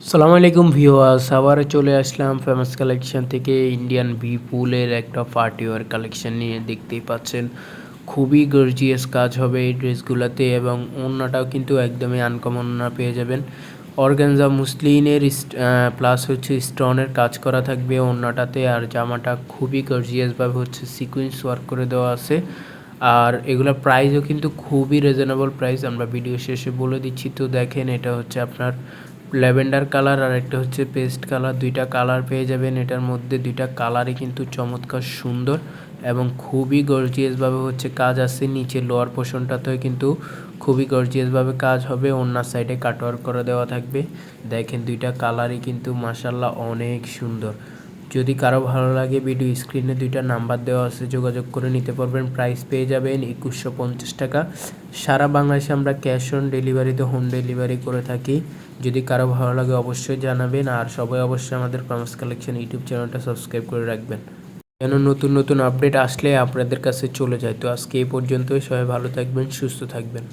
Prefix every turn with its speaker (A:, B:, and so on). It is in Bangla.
A: সালাম আলাইকুম ভিওয়ার্স আবার চলে আসলাম ফেমাস কালেকশন থেকে ইন্ডিয়ান ভি পুলের একটা পার্টি ওয়ার কালেকশন নিয়ে দেখতেই পাচ্ছেন। খুবই গর্জিয়াস কাজ হবে এই ড্রেসগুলোতে এবং অন্যটাও কিন্তু একদমই আনকমন ওড়না পেয়ে যাবেন। অর্গানজা মুসলিনের প্লাস হচ্ছে স্টোনের কাজ করা থাকবে অন্যটাতে, আর জামাটা খুবই গর্জিয়াসভাবে হচ্ছে সিকুয়েন্স ওয়ার্ক করে দেওয়া আছে। আর এগুলোর প্রাইসও কিন্তু খুবই রিজনেবল প্রাইস আমরা ভিডিও শেষে বলে দিচ্ছি। তো দেখেন, এটা হচ্ছে আপনার ল্যাভেন্ডার কালার আর একটা হচ্ছে পেস্ট কালার। দুইটা কালার পেয়ে যাবেন। এটার মধ্যে দুইটা কালারই কিন্তু চমৎকার সুন্দর এবং খুবই গর্জিয়াসভাবে হচ্ছে কাজ আছে। নিচে লোয়ার পোর্শনটাতেও কিন্তু খুবই গর্জিয়াসভাবে কাজ হবে। অন্য সাইডে কাটওয়ার করে দেওয়া থাকবে। দেখেন দুইটা কালারই কিন্তু মাসাল্লাহ অনেক সুন্দর। যদি কারও ভালো লাগে ভিডিও স্ক্রিনে দুইটা নাম্বার দেওয়া আছে, যোগাযোগ করে নিতে পারবেন। প্রাইস পেয়ে যাবেন একুশশো পঞ্চাশ টাকা। সারা বাংলাদেশে আমরা ক্যাশ অন ডেলিভারিতে হোম ডেলিভারি করে থাকি। যদি কারও ভালো লাগে অবশ্যই জানাবেন আর সবাই অবশ্যই আমাদের প্রমাস কালেকশন ইউটিউব চ্যানেলটা সাবস্ক্রাইব করে রাখবেন। যেন নতুন নতুন আপডেট আসলে আপনাদের কাছে চলে যায়। তো আজকে এই পর্যন্তই। সবাই ভালো থাকবেন, সুস্থ থাকবেন।